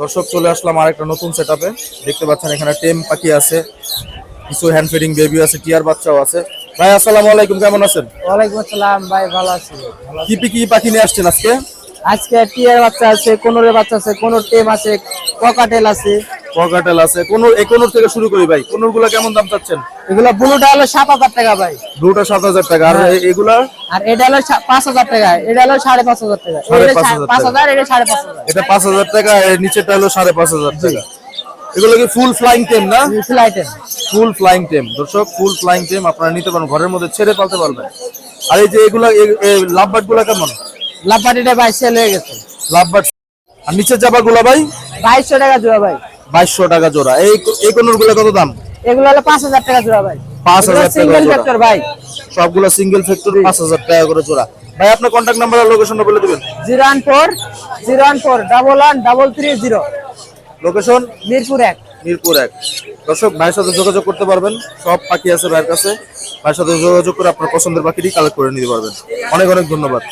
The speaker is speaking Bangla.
দর্শক চলে আসলাম আর একটা নতুন সেট দেখতে পাচ্ছেন এখানে টেম পাখি আছে কিছু হ্যান্ড ফিডিং বেবি আছে টিয়ার বাচ্চাও আছে। ভাই আসসালামু আলাইকুম কেমন আছেন? ওয়ালাইকুম আসসালাম ভাই ভালো আছি। কি পি- কি পাখি নিয়ে আসছেন আজকে? আজকে টিয়ার বাচ্চা আছে কোনরে বাচ্চা আছে কোন টেম আছে ককাটেল আছে। পকাটেল আছে। কোন এकोनর থেকে শুরু করি ভাই। কোনরগুলা কেমন দাম চাচ্ছেন? এগুলো ব্লুটা হলো সাত হাজার টাকা ভাই। দুটা সাত হাজার টাকা। আর এগুলা? আর এটা হলো পাঁচ হাজার টাকা। এটা হলো সাড়ে পাঁচ হাজার টাকা। এটা পাঁচ হাজার এটা সাড়ে পাঁচ হাজার। এটা পাঁচ হাজার টাকা। এর নিচেটা হলো সাড়ে পাঁচ হাজার টাকা। এগুলো কি ফুল ফ্লাইং টেম না? ফুল ফ্লাইং টেম দর্শক ফুল ফ্লাইং টেম আপনারা নিতে পারেন ঘরের মধ্যে ছেড়ে পালতে পারবেন। আর এই যে এগুলা লাভবার্ডগুলা কেমন? লাভবাটিটা ভাই সেল হয়ে গেছে। লাভবার্ড আর নিচের চাপা গুলা ভাই? বাইশশো টাকা জোড়া ভাই। বাইশশো টাকা জোড়া। এই এই কোনোরগুলা কত দাম? এগুলো হলো পাঁচ হাজার টাকা জোড়া ভাই। পাঁচ হাজার সিঙ্গেল ফ্যাক্টর ভাই। সবগুলো সিঙ্গেল ফ্যাক্টর পাঁচ হাজার টাকা করে জোড়া। ভাই আপনার কন্ট্যাক্ট নাম্বার আর লোকেশনটা বলে দিবেন। Zero one four zero one four double one double three zero location Mirpur এক। মিরপুর এক। দর্শক ভাইয়ের সাথে যোগাযোগ করতে পারবেন। সব পাখি আছে ভাইয়ের কাছে। ভাইয়ের সাথে যোগাযোগ করে আপনার পছন্দের পাখিটি কালেক্ট করে নিতে পারবেন। অনেক অনেক ধন্যবাদ।